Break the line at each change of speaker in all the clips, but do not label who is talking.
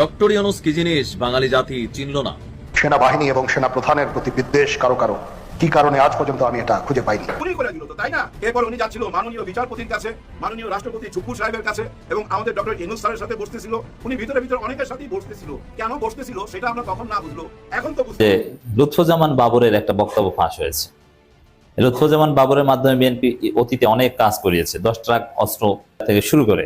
Doctor Yunus কি জিনিস বাঙালি জাতি চিনল না?
সেনাবাহিনী এবং সেনা প্রধানের প্রতি বিদ্বেষ কারও কারও? কি কারণে আজ পর্যন্ত আমি এটা খুঁজে পাইনি?
উনি করে দিল তো তাই না? এরপর উনি যাচ্ছিল মাননীয় বিচারপতির কাছে মাননীয় রাষ্ট্রপতি চুপ্পু সাহেবের কাছে এবং আমাদের ডক্টর ইনুস স্যারের সাথে বসতেছিল। উনি ভিতরে ভিতরে অনেকের সাথেই বসতেছিল। কেন বসতেছিল সেটা আমরা তখন না বুঝলো। এখন তো বুঝতে
যে লুৎফুজ্জামান বাবরের একটা বক্তব্য ফাঁস হয়েছে। লুৎফুজ্জামান বাবরের মাধ্যমে বিএনপি অতীতে অনেক কাজ করিয়েছে। দশ ট্রাক অস্ত্র থেকে শুরু করে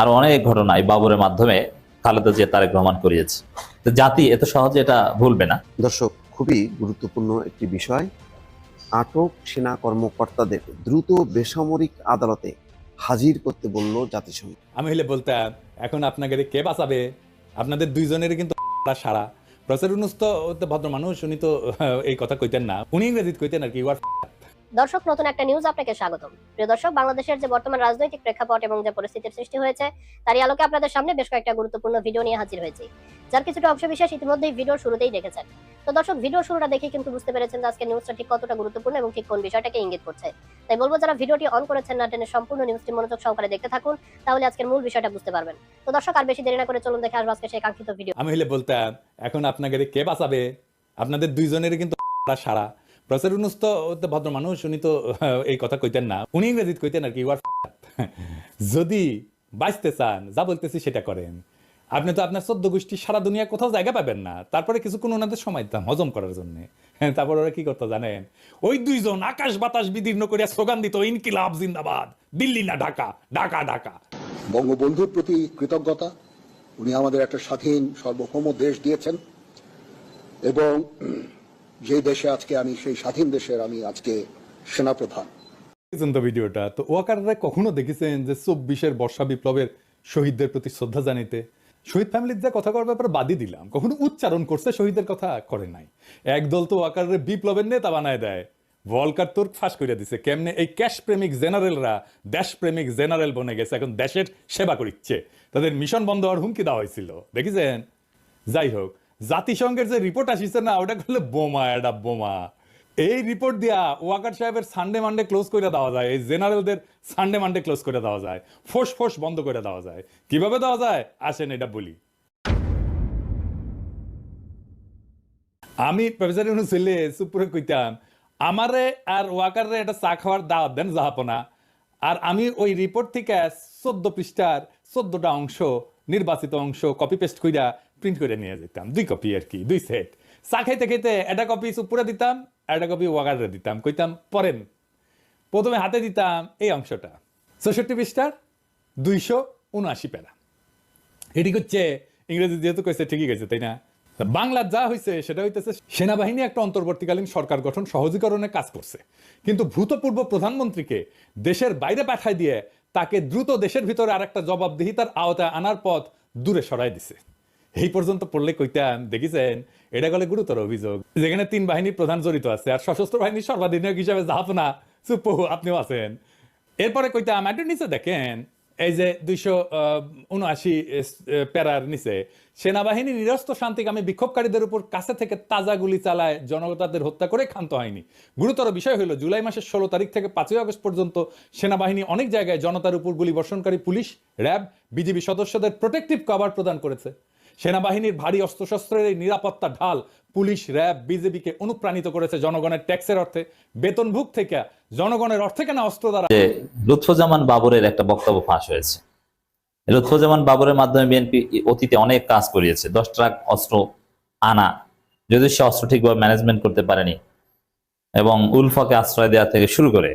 আর অনেক ঘটনা এই বাবরের মাধ্যমে খালেদা জিয়া তারেক রহমান করিয়েছে। তো জাতি এত সহজে এটা ভুলবে না।
দর্শক খুবই গুরুত্বপূর্ণ একটি বিষয়। আটক সেনা কর্মকর্তাদের দ্রুত বেসামরিক আদালতে হাজির করতে বলল জাতিসংঘ।
আমি হলে বলতাম এখন আপনাকে কে বাঁচাবে? আপনাদের দুইজনের কিন্তু সারা। প্রফেসর উনুস তো ভদ্র মানুষ উনি তো এই কথা কইতেন না। উনি ইংরেজিত কইতেন আর কি ওয়ার
দর্শক, নতুন একটা নিউজ আপনাকে স্বাগতম। প্রিয় দর্শক, বাংলাদেশের যে বর্তমান রাজনৈতিক প্রেক্ষাপট এবং যে পরিস্থিতির সৃষ্টি হয়েছে, তারই আলোকে আপনাদের সামনে বেশ কয়েকটা গুরুত্বপূর্ণ ভিডিও নিয়ে হাজির হয়েছি, যার কিছুটা অংশ বিশেষ ইতিমধ্যেই ভিডিওর শুরুতেই দেখেছেন। তো দর্শক ভিডিও শুরুটা দেখে কিন্তু বুঝতে পেরেছেন যে আজকে নিউজটা ঠিক কতটা গুরুত্বপূর্ণ এবং ঠিক কোন বিষয়টাকে ইঙ্গিত করছে। তাই বলব, যারা ভিডিওটি অন করেছেন না টেনে সম্পূর্ণ নিউজটি মনোযোগ সহকারে দেখতে থাকুন, তাহলে আজকের মূল বিষয়টা বুঝতে পারবেন। তো দর্শক, আর বেশি দেরি না করে চলুন দেখে আসব আজকে সেই কাঙ্ক্ষিত ভিডিও
আমি হলে বলতাম, এখন আপনাকে কে বাঁচাবে? আপনাদের দুইজনের কিন্তু সারা। প্রফেসর উনুস তো ভদ্র মানুষ, উনি তো, এই কথা কইতেন না। উনি ইংরেজিত কইতেন আর কি যদি বাঁচতে চান, যা বলতেছি সেটা করেন। আপনি তো আপনার চোদ্দ গোষ্ঠী সারা দুনিয়া কোথাও জায়গা পাবেন না। তারপরে কিছুক্ষণ ওনাদের সময় দিতাম হজম করার জন্য। তারপর ওরা কি করতো জানেন? ওই দুইজন আকাশ বাতাস বিদীর্ণ করিয়া স্লোগান দিত, ইনকিলাব জিন্দাবাদ, দিল্লি না ঢাকা ঢাকা ঢাকা।
বঙ্গবন্ধুর প্রতি কৃতজ্ঞতা। উনি আমাদের একটা স্বাধীন, সার্বভৌম দেশ দিয়েছেন। এবং যে দেশে আজকে আমি, সেই স্বাধীন দেশের আমি আজকে সেনাপ্রধান।
দেখেছেন ভিডিওটা তো ওয়াকাররা কখনো দেখেছেন যে চব্বিশের বর্ষা বিপ্লবের শহীদদের প্রতি শ্রদ্ধা জানিতে শহীদ ফ্যামিলির যা কথা করার ব্যাপারে বাদই দিলাম। কখনো উচ্চারণ করছে শহীদের কথা? করে নাই। একদল তো ওয়াকারের বিপ্লবের নেতা বানায় দেয়। ভলকার তোর ফাঁস করে দিছে, কেমনে এই ক্যাশ প্রেমিক জেনারেলরা দেশ প্রেমিক জেনারেল বনে গেছে, এখন দেশের সেবা করিচ্ছে। তাদের মিশন বন্ধ হওয়ার হুমকি দেওয়া হয়েছিল। দেখেছেন? যাই হোক জাতিসংঘের যে রিপোর্ট আসিছে না, ওটা করলে বোমা, এটা বোমা। এই রিপোর্ট দিয়া ওয়াকার সাহেবের সানডে মানডে ক্লোজ করে দেওয়া যায়। এই জেনারেলদের সানডে মানডে ক্লোজ করে দেওয়া যায়। ফোস ফোস বন্ধ করে দেওয়া যায়। কীভাবে দেওয়া যায়? আসেন, এটা বলি। আমি প্রফেসর ইউনুস ছেলে সুপুরে কইতাম, আমারে আর ওয়াকারে একটা চা খাওয়ার দাওয়াত দেন জাহাপনা। আর আমি ওই রিপোর্ট থেকে চোদ্দ পৃষ্ঠার চোদ্দটা অংশ, নির্বাচিত অংশ কপি পেস্ট কইরা প্রিন্ট করে নিয়ে যেতাম। দুই কপি আর কি, দুই সেট চা খাইতে খাইতে একটা কপি সুপুরে দিতাম একটা কপি ওয়াকারে দিতাম। কইতাম পড়েন প্রথমে হাতে দিতাম এই অংশটা। চৌষট্টি পৃষ্ঠার দুইশো উনআশি প্যারা। এটি হচ্ছে, ইংরেজি যেহেতু কইছে, ঠিকই গেছে তাই না? তা বাংলা যা হয়েছে সেটা হইতেছে, সেনাবাহিনী একটা অন্তর্বর্তীকালীন সরকার গঠন সহজীকরণে কাজ করছে। কিন্তু ভূতপূর্ব প্রধানমন্ত্রীকে দেশের বাইরে পাঠায় দিয়ে, তাকে দ্রুত দেশের ভিতরে আর একটা জবাবদিহিতার আওতায় আনার পথ দূরে সরাই দিছে। এই পর্যন্ত পড়লে কইতাম, দেখেছেন? এটা গেলে গুরুতর অভিযোগ। যেখানে তিন বাহিনীর প্রধান জড়িত আছে, আর সশস্ত্র বাহিনীর সর্বাধিনায়ক হিসাবে জাহাপনা সুপ্পু আপনিও আছেন। এরপরে কইতাম একটু নিচে দেখেন, এই যে দুইশো উনআশি প্যারার নিচে, সেনাবাহিনী নিরস্ত শান্তিকামী বিক্ষোভকারীদের উপর কাছে থেকে তাজা গুলি চালায়, জনতাদের হত্যা করে ক্ষান্ত হয়নি। গুরুতর বিষয় হলো জুলাই মাসের ষোলো তারিখ থেকে পাঁচই আগস্ট পর্যন্ত সেনাবাহিনী অনেক জায়গায় জনতার উপর গুলি বর্ষণকারী পুলিশ, র্যাব, বিজিবি সদস্যদের প্রোটেকটিভ কভার প্রদান করেছে। সেনাবাহিনীর ভারী অস্ত্রশস্ত্রের এই নিরাপত্তা ঢাল পুলিশ, র্যাব বিজেপিকে অনুপ্রাণিত করেছে জনগণের ট্যাক্সের অর্থে। বেতনভুক থেকে জনগণের অর্থে কেনা অস্ত্র দ্বারা
যে লুৎফুজ্জামান বাবরের একটা বক্তব্য ফাঁস হয়েছে। লুৎফুজ্জামান বাবরের মাধ্যমে বিএনপি অতীতে অনেক কাজ করিয়েছে। দশ ট্রাক অস্ত্র আনা যদি সে অস্ত্র ঠিকভাবে ম্যানেজমেন্ট করতে পারেনি এবং উলফাকে আশ্রয় দেওয়া থেকে শুরু করে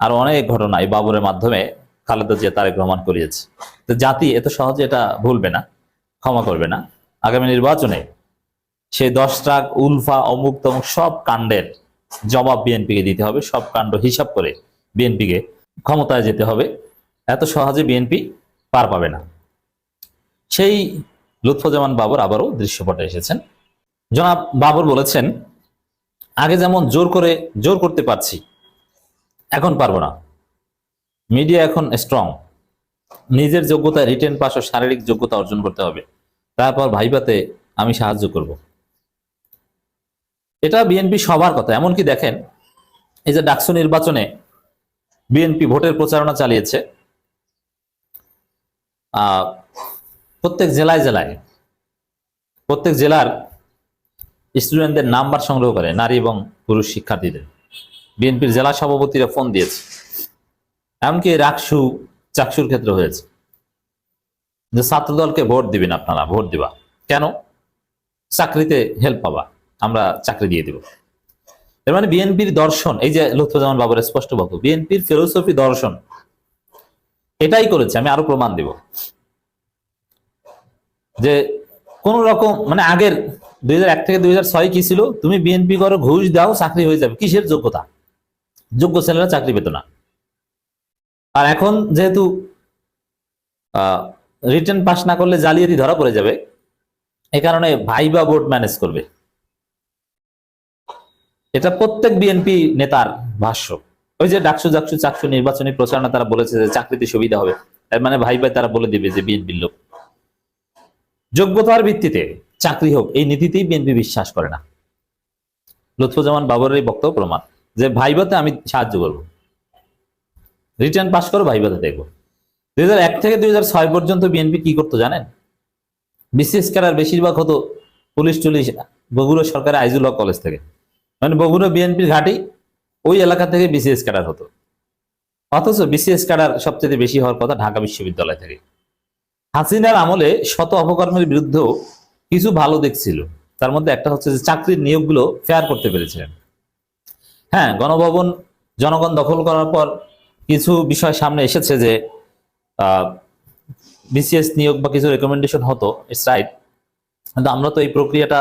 আর অনেক ঘটনা এই বাবরের মাধ্যমে খালেদা জিয়া তারেক রহমান করিয়েছে। তো জাতি এত সহজে এটা ভুলবে না। ক্ষমা করবে না। আগামী নির্বাচনে সেই দশ ট্রাক উলফা অমুক তমুক সব কাণ্ডের জবাব বিএনপিকে দিতে হবে। সব কাণ্ড হিসাব করে বিএনপিকে ক্ষমতায় যেতে হবে। এত সহজে বিএনপি পার পাবে না। সেই লুৎফুজ্জামান বাবর আবারও দৃশ্যপটে এসেছেন। জনাব বাবর বলেছেন, আগে যেমন জোর করে, জোর করতে পারছি, এখন পারব না। মিডিয়া এখন স্ট্রং নিজের যোগ্যতায় রিটেন পাস ও শারীরিক যোগ্যতা অর্জন করতে হবে। তারপর ভাইবাতে আমি সাহায্য করব। এটা বিএনপি সবার কথা, এমনকি দেখেন, এই যে ডাকসু নির্বাচনে বিএনপি ভোটের প্রচারণা চালিয়েছে প্রত্যেক জেলায় জেলায়, প্রত্যেক জেলার স্টুডেন্টদের নাম্বার সংগ্রহ করে, নারী এবং পুরুষ শিক্ষার্থীদের। বিএনপির জেলা সভাপতিরা ফোন দিয়েছে, এমনকি রাকসু, চাকসুর ক্ষেত্রে হয়েছে। যে ছাত্রদলকে ভোট দিবেন আপনারা, ভোট দিবা। কেন? চাকরিতে হেল্প পাবা। আমরা চাকরি দিয়ে দিব। এর মানে বিএনপির দর্শন, এই যে লুৎফুজ্জামান বাবুর স্পষ্ট বক্তব্য বিএনপির ফিলোসফি দর্শন। এটাই করেছে, আমি আরও প্রমাণ দিব। যে কোন রকম মানে আগের দুই হাজার এক থেকে দুই হাজার ছয় কি ছিল? তুমি বিএনপি করো, ঘুষ দাও, চাকরি হয়ে যাবে। কিসের যোগ্যতা? যোগ্য ছেলেরা চাকরি পেত না। আর এখন যেহেতু রিটার্ন পাস না করলে জালিয়াতি ধরা পড়ে যাবে। এ কারণে ভাইবা বোর্ড ম্যানেজ করবে। এটা প্রত্যেক বিএনপি নেতার ভাষ্য। ওই যে ডাকসু ডাকসু চাকসু নির্বাচনী প্রচারণা তারা বলেছে যে চাকরিতে সুবিধা হবে। এর মানে ভাই ভাই তারা বলে দিবে যে বিএনপির লোক। যোগ্যতার ভিত্তিতে চাকরি হোক, এই নীতিতেই বিএনপি বিশ্বাস করে না। লুৎফুজ্জামান বাবরের এই বক্তব্য প্রমাণ যে ভাইবাতে আমি সাহায্য করব। রিটার্ন পাস করো ভাইবাতে দেখব। দুই হাজার এক থেকে দুই হাজার ছয় পর্যন্ত বিএনপি কি করতো জানেন? বিসিএস ক্যাডার বেশিরভাগ হতো পুলিশ টুলিশ বগুড়া সরকারি আইজুল কলেজ থেকে। মানে বগুড়া বিএনপির ঘাঁটি ওই এলাকা থেকে বিসিএস ক্যাডার হতো। অথচ বিসিএস ক্যাডার সবচেয়ে বেশি হওয়ার কথা ঢাকা বিশ্ববিদ্যালয় থেকে। হাসিনার আমলে শত অপকর্মের বিরুদ্ধেও কিছু ভালো দেখছিল। তার মধ্যে একটা হচ্ছে যে চাকরির নিয়োগগুলো ফেয়ার করতে পেরেছিলেন। হ্যাঁ গণভবন জনগণ দখল করার পর কিছু বিষয় সামনে এসেছে যে বিসিএস নিয়োগ বা কিছু রেকমেন্ডেশন হতো ইটস রাইট কিন্তু আমরা তো এই প্রক্রিয়াটা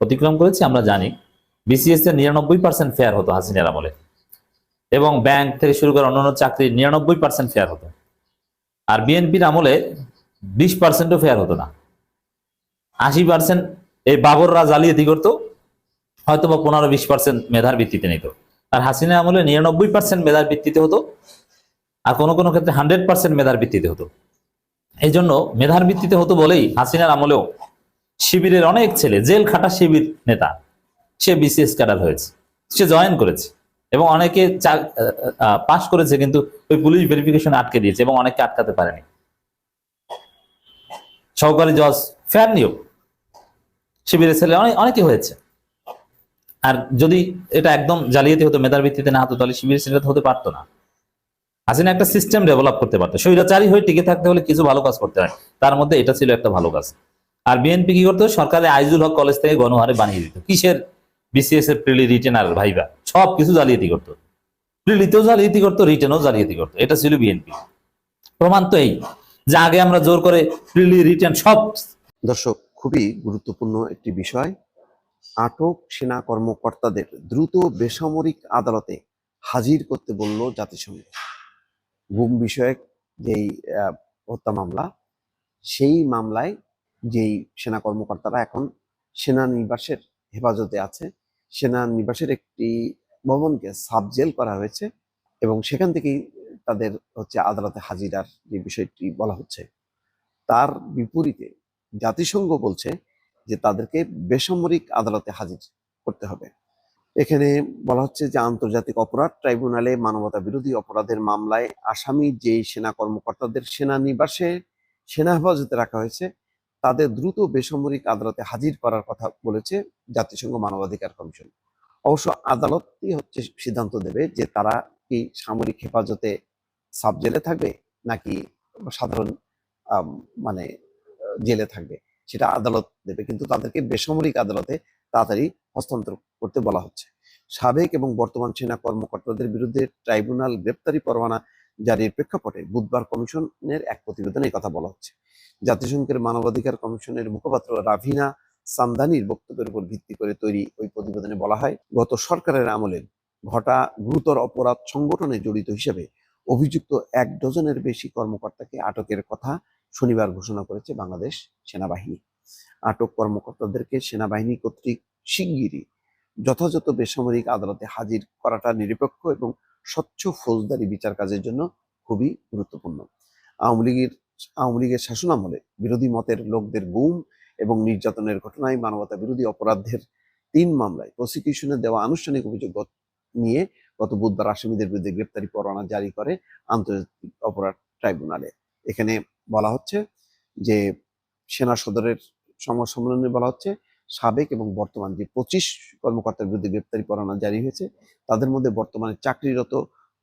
অতিক্রম করেছি, আমরা জানি। বিসিএস এর নিরানব্বই পার্সেন্ট ফেয়ার হতো হাসিনার আমলে। এবং ব্যাংক থেকে শুরু করে অন্যান্য চাকরি নিরানব্বই পার্সেন্ট ফেয়ার হতো। আর বিএনপির আমলে বিশ পার্সেন্টও ফেয়ার হতো না। আশি পার্সেন্ট এই বাবররা জালিয়াতি করতো হয়তো বা পনেরো বিশ পার্সেন্ট মেধার ভিত্তিতে নিত। আর হাসিনা আমলে নিরানব্বই পার্সেন্ট মেধার ভিত্তিতে হতো আর কোনো কোনো ক্ষেত্রে হান্ড্রেড পার্সেন্ট মেধার ভিত্তিতে হতো। এই জন্য মেধার ভিত্তিতে হতো বলেই হাসিনার আমলেও শিবিরের অনেক ছেলে, জেল খাটা শিবির নেতা, সে বিসিএস ক্যাডার হয়েছে, সে জয়েন করেছে এবং অনেকে পাশ করেছে কিন্তু ওই পুলিশ ভেরিফিকেশন আটকে দিয়েছে এবং অনেকে আটকাতে পারেনি। সহকারী জজ ফেয়ার নিয়োগ শিবিরের ছেলে অনেক অনেকে হয়েছে। আর যদি এটা একদম জালিয়াতি হতো, মেধার ভিত্তিতে না হতো, তাহলে শিবিরের ছেলেটা হতে পারতো না। হাসিনা একটা সিস্টেম ডেভেলপ করতে পারতো। স্বৈরাচারী হয়ে টিকে থাকতে হলে কিছু ভালো কাজ করতে হয়। তার মধ্যে এটা ছিল একটা ভালো কাজ। আর বিএনপি কি করতো? সরকারে আইজুল হক কলেজ থেকে গণহারে বানিয়ে দিত। কিসের? বিসিএস এর প্রিলি রিটেন আর ভাইবা। সব কিছু জালিয়াতি করতো। প্রিলিতেও জালিয়াতি করতো রিটেনও জালিয়াতি করতো। এটা ছিল বিএনপি প্রমাণ তো এই যে আগে আমরা জোর করে প্রিলি রিটেন সব
দর্শক, খুবই গুরুত্বপূর্ণ একটি বিষয়। আটক সেনা কর্মকর্তাদের দ্রুত বেসামরিক আদালতে হাজির করতে বলল জাতিসংঘ। গুম বিষয়ক যেই হত্যা মামলা, সেই মামলায় যেই সেনা কর্মকর্তারা এখন সেনা নিবাসের হেফাজতে আছে, সেনা নিবাসের একটি ভবনকে সাবজেল করা হয়েছে এবং সেখান থেকেই তাদের হচ্ছে আদালতে হাজিরার যে বিষয়টি বলা হচ্ছে, তার বিপরীতে জাতিসংঘ বলছে যে তাদেরকে বেসামরিক আদালতে হাজির করতে হবে। এখানে বলা হচ্ছে যে আন্তর্জাতিক অপরাধ ট্রাইব্যুনালে মানবতা বিরোধী অপরাধের মামলায় আসামি যে সেনা কর্মকর্তাদের সেনা নিবাসে সেনা হেফাজতে রাখা হয়েছে, তাদের দ্রুত বেসামরিক আদালতে হাজির করার কথা বলেছে জাতিসংঘ মানবাধিকার কমিশন। অবশ্য আদালতই হচ্ছে সিদ্ধান্ত দেবে যে তারা কি সামরিক হেফাজতে সাব জেলে থাকবে নাকি সাধারণ মানে জেলে থাকবে, সেটা আদালত দেবে। কিন্তু তাদেরকে বেসামরিক আদালতে তাড়াতাড়ি হস্তান্তর করতে বলা হচ্ছে। সাবেক এবং বর্তমান সেনা কর্মকর্তাদের বিরুদ্ধে ট্রাইব্যুনাল গ্রেপ্তারি পরোয়ানা জারির প্রেক্ষাপটে বুধবার কমিশনের এক প্রতিবেদনে কথা বলা হচ্ছে। জাতিসংঘের মানবাধিকার কমিশনের মুখপাত্র রাভিনা সামদানির বক্তব্যের উপর ভিত্তি করে তৈরি ওই প্রতিবেদনে বলা হয়, গত সরকারের আমলে ঘটা গুরুতর অপরাধ সংগঠনে জড়িত হিসেবে অভিযুক্ত এক ডজনের বেশি কর্মকর্তাকে আটকের কথা শনিবার ঘোষণা করেছে বাংলাদেশ সেনাবাহিনী। আটক কর্মকর্তাদেরকে সেনাবাহিনী কর্তৃক শিগগিরই যথাযথ বেসামরিক আদালতে হাজির করাটা নিরপেক্ষ এবং স্বচ্ছ ফৌজদারি বিচার কাজের জন্য খুবই গুরুত্বপূর্ণ। আওয়ামী লীগের আওয়ামী লীগের শাসনামলে বিরোধী মতের লোকদের গুম এবং নির্যাতনের ঘটনায় মানবতা বিরোধী অপরাধের তিন মামলায় প্রসিকিউশনে দেওয়া আনুষ্ঠানিক অভিযোগ নিয়ে গত বুধবার আসামিদের বিরুদ্ধে গ্রেপ্তারি পরোয়ানা জারি করে আন্তর্জাতিক অপরাধ ট্রাইব্যুনালে। এখানে বলা হচ্ছে যে সেনা সদরের সংবাদ সম্মেলনে বলা হচ্ছে, সাবেক এবং বর্তমান যে পঁচিশ কর্মকর্তার বিরুদ্ধে গ্রেপ্তারি পরোয়ানা জারি হয়েছে, তাদের মধ্যে বর্তমানে চাকরিরত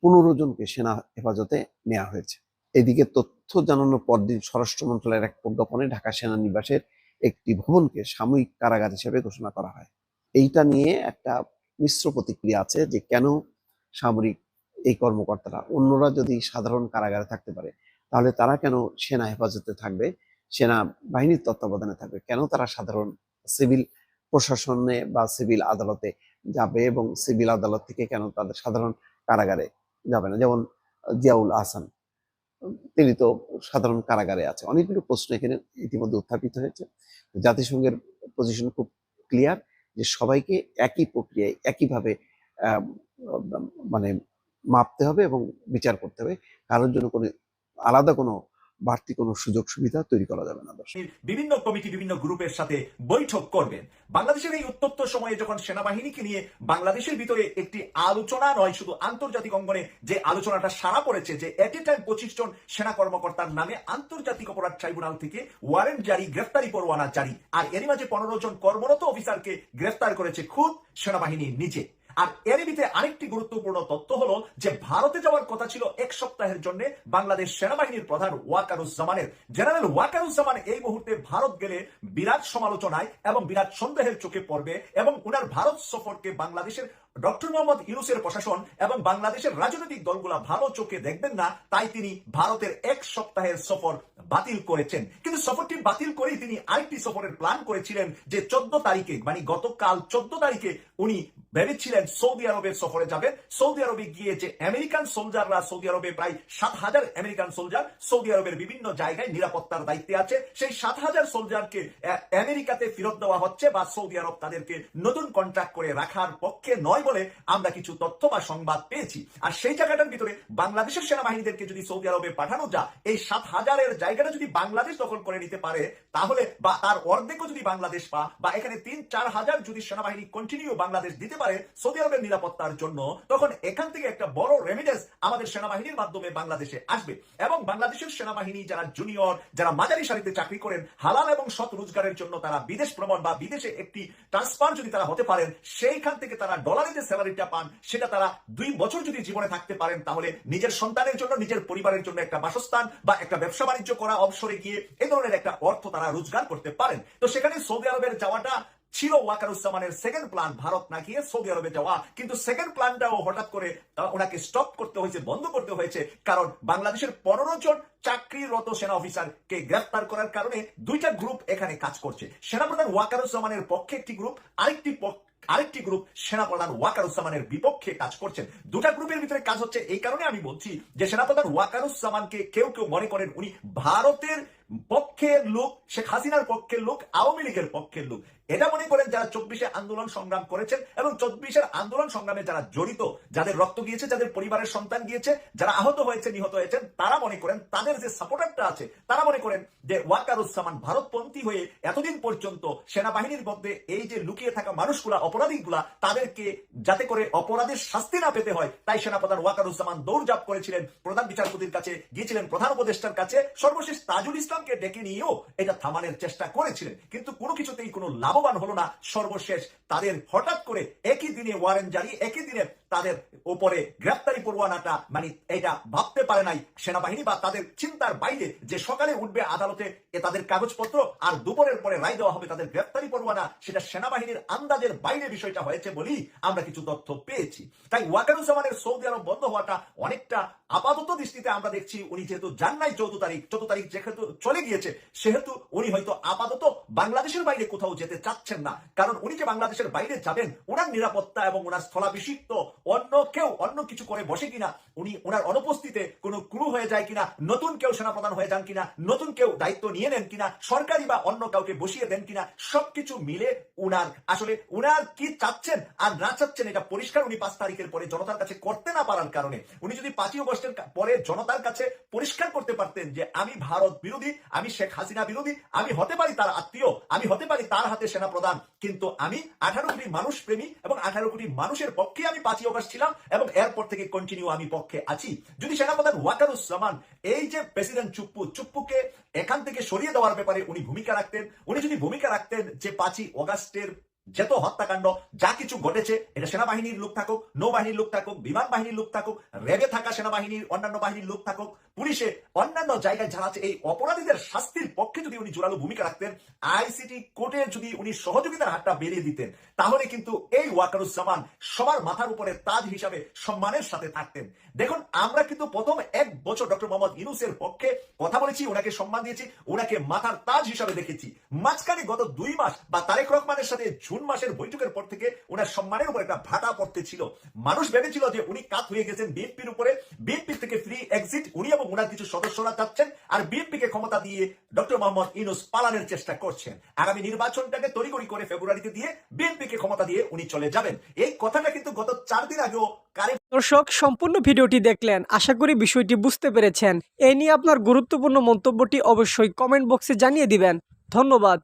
পনেরো জনকে সেনা হেফাজতে নেওয়া হয়েছে। এদিকে তথ্য জানানোর পরদিন স্বরাষ্ট্র মন্ত্রণালয়ের এক প্রজ্ঞাপনে ঢাকা সেনানিবাসের একটি ভবনকে সাময়িক কারাগার হিসেবে ঘোষণা করা হয়। এইটা নিয়ে একটা মিশ্র প্রতিক্রিয়া আছে যে কেন সামরিক এই কর্মকর্তারা, অন্যরা যদি সাধারণ কারাগারে থাকতে পারে, তাহলে তারা কেন সেনা হেফাজতে থাকবে? সেনা বাহিনীর তত্ত্বাবধানে থাকবে। কেন তারা সাধারণ সিভিল প্রশাসনে বা সিভিল আদালতে যাবে এবং সিভিল আদালত থেকে কেন তাদের সাধারণ কারাগারে যাবে না? যেমন জিয়াউল আহসান, তিনি তো সাধারণ কারাগারে আছে। অনেকগুলো প্রশ্ন এখানে ইতিমধ্যে উত্থাপিত হয়েছে। জাতিসংঘের পজিশন খুব ক্লিয়ার যে সবাইকে একই প্রক্রিয়ায় একইভাবে মানে মাপতে হবে এবং বিচার করতে হবে। কারোর জন্য কোনো আলাদা কোনো বাড়তি কোনো সুযোগ সুবিধা তৈরি করা যাবে না
বিভিন্ন কমিটি বিভিন্ন গ্রুপের সাথে বৈঠক করবেন। বাংলাদেশের এই উত্তপ্ত সময়ে যখন সেনাবাহিনীকে নিয়ে বাংলাদেশের ভিতরে একটি আলোচনা নয়, শুধু আন্তর্জাতিক অঙ্গনে যে আলোচনাটা সারা পড়েছে, যে এট এ টাইম পঁচিশ জন সেনা কর্মকর্তার নামে আন্তর্জাতিক অপরাধ ট্রাইব্যুনাল থেকে ওয়ারেন্ট জারি, গ্রেফতারি পরোয়ানা জারি, আর এরই মাঝে পনেরো জন কর্মরত অফিসারকে গ্রেফতার করেছে খুদ সেনাবাহিনী নিজে আর এর ভিতরে আরেকটি গুরুত্বপূর্ণ তথ্য হলো যে ভারতে যাওয়ার কথা ছিল এক সপ্তাহের জন্য বাংলাদেশ সেনাবাহিনীর প্রধান ওয়াকারুজ্জামানের। জেনারেল ওয়াকারুজ্জামান এই মুহূর্তে ভারত গেলে বিরাট সমালোচনায় এবং বিরাট সন্দেহের চোখে পড়বে এবং উনার ভারত সফরকে বাংলাদেশের ডক্টর মোহাম্মদ ইউনুসের প্রশাসন এবং বাংলাদেশের রাজনৈতিক দলগুলা ভালো চোখে দেখবেন না, তাই তিনি ভারতের এক সপ্তাহের সফর বাতিল করেছেন। কিন্তু সফরটি বাতিল করেই তিনি আরেকটি সফরের প্ল্যান করেছিলেন যে চোদ্দ তারিখে মানে গতকাল চোদ্দ তারিখে উনি ভেবেছিলেন সৌদি আরবের সফরে যাবেন। সৌদি আরবে গিয়ে যে আমেরিকান সোলজাররা, সৌদি আরবে প্রায় সাত হাজার আমেরিকান সোলজার, সৌদি আরবের বিভিন্ন জায়গায় নিরাপত্তার দায়িত্বে আছে। সেই সাত হাজার সোলজারকে আমেরিকাতে ফেরত দেওয়া হচ্ছে বা সৌদি আরব তাদেরকে নতুন কন্ট্রাক্ট করে রাখার পক্ষে নয়। বলে আমরা কিছু তথ্য বা সংবাদ পেয়েছি। আর সেই জায়গাটার ভিতরে বাংলাদেশের সেনাবাহিনীদেরকে যদি সৌদি আরবে পাঠানো যায়, এই সাত হাজারের জায়গাটা যদি বাংলাদেশ দখল করে নিতে পারে, তাহলে বা তার অর্ধেকও যদি বাংলাদেশ পা বা এখানে তিন চার হাজার যদি সেনাবাহিনী কন্টিনিউ বাংলাদেশ দিতে পারে সৌদি আরবের নিরাপত্তার জন্য, তখন এখান থেকে একটা বড় রেমিডেন্স আমাদের সেনাবাহিনীর মাধ্যমে বাংলাদেশে আসবে। এবং বাংলাদেশের সেনাবাহিনী যারা জুনিয়র যারা মাঝারি সারিতে চাকরি করেন, হালাল এবং সৎ রোজগারের জন্য তারা বিদেশ ভ্রমণ বা বিদেশে একটি ট্রান্সফার যদি তারা হতে পারেন, সেইখান থেকে তারা ডলারে যে স্যালারিটা পান, সেটা তারা দুই বছর যদি জীবনে থাকতে পারেন, তাহলে নিজের সন্তানের জন্য, নিজের পরিবারের জন্য একটা বাসস্থান বা একটা ব্যবসা বাণিজ্য করা অবসরে গিয়ে এ ধরনের একটা অর্থ তারা রোজগার করতে পারেন। তো সেখানে সৌদি আরবের যাওয়াটা ছিল ওয়াকারুজ্জামানের সেকেন্ড প্ল্যান ভারত না গিয়ে সৌদি আরবে যাওয়া। কিন্তু সেকেন্ড প্ল্যানটাও হঠাৎ করে ওনাকে স্টপ করতে হয়েছে, বন্ধ করতে হয়েছে। কারণ বাংলাদেশের পনেরো জন চাকরিরত সেনা অফিসারকে গ্রেফতার করার কারণে দুইটা গ্রুপ এখানে কাজ করছে। সেনাপ্রধান ওয়াকারুজ্জামানের পক্ষে একটি গ্রুপ আরেকটি পক্ষ আরেকটি গ্রুপ সেনাপ্রধান ওয়াকারুজ্জামানের বিপক্ষে কাজ করছেন। দুটা গ্রুপের ভিতরে কাজ হচ্ছে এই কারণে আমি বলছি যে সেনাপ্রধান ওয়াকারুজ্জামানকে কেউ কেউ মনে করেন উনি ভারতের পক্ষের লোক, শেখ হাসিনার পক্ষের লোক, আওয়ামী লীগের পক্ষের লোক। এটা মনে করেন যারা চব্বিশে আন্দোলন সংগ্রাম করেছেন এবং চব্বিশের আন্দোলন সংগ্রামে যারা জড়িত, যাদের রক্ত গিয়েছে, যাদের পরিবারের সন্তান গিয়েছে, যারা আহত হয়েছে, নিহত হয়েছেন, তারা মনে করেন তাদের যে সাপোর্টারটা আছে, তারা মনে করেন যে ওয়াকারুজ্জামান ভারতপন্থী হয়ে এতদিন পর্যন্ত সেনাবাহিনীর মধ্যে এই যে লুকিয়ে থাকা মানুষগুলা, অপরাধীগুলা, তাদেরকে যাতে করে অপরাধের শাস্তি না পেতে হয়, তাই সেনাপ্রধান ওয়াকারুজ্জামান দৌড়জাপ করেছিলেন। প্রধান বিচারপতির কাছে গিয়েছিলেন, প্রধান উপদেষ্টার কাছে। সর্বশেষ তাজুল ইসলামকে ডেকে নিয়েও এটা থামানোর চেষ্টা করেছিলেন। কিন্তু কোনো কিছুতেই কোনো লাভবান হলো না সর্বশেষ। তাদের হঠাৎ করে একই দিনে ওয়ারেন্ট জারি একই দিনে তাদের উপরে গ্রেপ্তারি পরোয়ানাটা মানে এটা ভাবতে পারে নাই সেনাবাহিনী বা তাদের চিন্তার বাইরে যে সকালে উঠবে আদালতে তাদের কাগজপত্র আর দুপুরের পরে রায় দেওয়া হবে তাদের গ্রেপ্তারি পরোয়ানা, সেটা সেনাবাহিনীর আন্দাজের বাইরে বিষয়টা হয়েছে বলেই আমরা কিছু তথ্য পেয়েছি। তাই ওয়াকারুজ্জামানের সৌদি আরব বন্ধ হওয়াটা অনেকটা আপাতত দৃষ্টিতে আমরা দেখছি, উনি যেহেতু যান নাই চৌদ্দ তারিখ চৌদ্দ তারিখ যেহেতু চলে গিয়েছে, সেহেতু উনি হয়তো আপাতত বাংলাদেশের বাইরে কোথাও যেতে চাচ্ছেন না। কারণ উনি যে বাংলাদেশের বাইরে যাবেন ওনার নিরাপত্তা এবং ওনার স্থলাভিষিক্ত অন্য কেউ অন্য কিছু করে বসে কিনা, উনি ওনার অনুপস্থিতিতে কোনো ক্রু হয়ে যায় কিনা, নতুন কেউ সেনাপ্রধান হয়ে যান কিনা, নতুন কেউ দায়িত্ব নিয়ে নেন কিনা, সরকারি বা অন্য কাউকে বসিয়ে দেন কিনা, সবকিছু মিলে উনার, আসলে উনার কি চাচ্ছেন আর না চাচ্ছেন এটা পরিষ্কার উনি পাঁচ তারিখের পরে জনতার কাছে করতে না পারার কারণে। উনি যদি পাঁচই অগস্টের পরে জনতার কাছে পরিষ্কার করতে পারতেন যে আমি ভারত বিরোধী, আমি শেখ হাসিনা বিরোধী, আমি হতে পারি তার আত্মীয়, আমি হতে পারি তার হাতে সেনা প্রধান, কিন্তু আমি আঠারো কোটি মানুষ প্রেমী এবং আঠারো কোটি মানুষের পক্ষে আমি পাঁচই অভ্যাস ছিলাম এবং এরপর থেকে কন্টিনিউ আমি পক্ষে আছি। যদি সেনাপ্রধান ওয়াকারুজ্জামান, এই যে প্রেসিডেন্ট চুপ্পু, চুপ্পুকে এখান থেকে সরিয়ে দেওয়ার ব্যাপারে উনি ভূমিকা রাখতেন, উনি যদি ভূমিকা রাখতেন যে পাঁচই অগাস্টের যেত হত্যাকাণ্ড, যা কিছু ঘটেছে, এটা সেনাবাহিনীর লোক থাকুক, নৌবাহিনীর লোক থাকুক, বিমান বাহিনীর লোক থাকুক রেবে থাকা সেনাবাহিনীর, অন্যান্য বাহিনীর লোক থাকুক পুলিশে অন্যান্য জায়গায় যারা আছে, এই অপরাধীদের শাস্তির পক্ষে যদি উনি জোরালো ভূমিকা রাখতেন, আইসিটি কোর্টের যদি উনি সহযোগিতার হাতটা বেরিয়ে দিতেন, তাহলে কিন্তু এই ওয়াকারুজ্জামান সবার মাথার উপরে তাজ হিসাবে সম্মানের সাথে থাকতেন। দেখুন, আমরা কিন্তু প্রথম এক বছর ডক্টর মোহাম্মদ ইউনুসের পক্ষে কথা বলেছি, ওনাকে সম্মান দিয়েছি, ওনাকে মাথার তাজ হিসাবে দেখেছি। মাঝখানে গত দুই মাস বা তারেক রহমানের সাথে জুন মাসের বৈঠকের পর থেকে ওনার সম্মানের উপর একটা ভাটা পড়তে ছিল মানুষ ভেবেছিল যে উনি কাত হয়ে গেছেন, বিএনপির উপরে। বিএনপি থেকে ফ্রি এক্সিট উনি এবং ওনার কিছু সদস্যরা চাচ্ছেন আর বিএনপি কে ক্ষমতা দিয়ে ডক্টর মোহাম্মদ ইনুস পালানোর চেষ্টা করছেন। আগামী নির্বাচনটাকে তড়িগড়ি করে ফেব্রুয়ারিতে দিয়ে বিএনপি কে ক্ষমতা দিয়ে উনি চলে যাবেন। এই কথাটা কিন্তু গত চার দিন আগেও
দর্শক, সম্পূর্ণ ভিডিওটি দেখলেন। আশা করি বিষয়টি বুঝতে পেরেছেন। এ নিয়ে আপনার গুরুত্বপূর্ণ মন্তব্যটি অবশ্যই কমেন্ট বক্সে জানিয়ে দিবেন। ধন্যবাদ।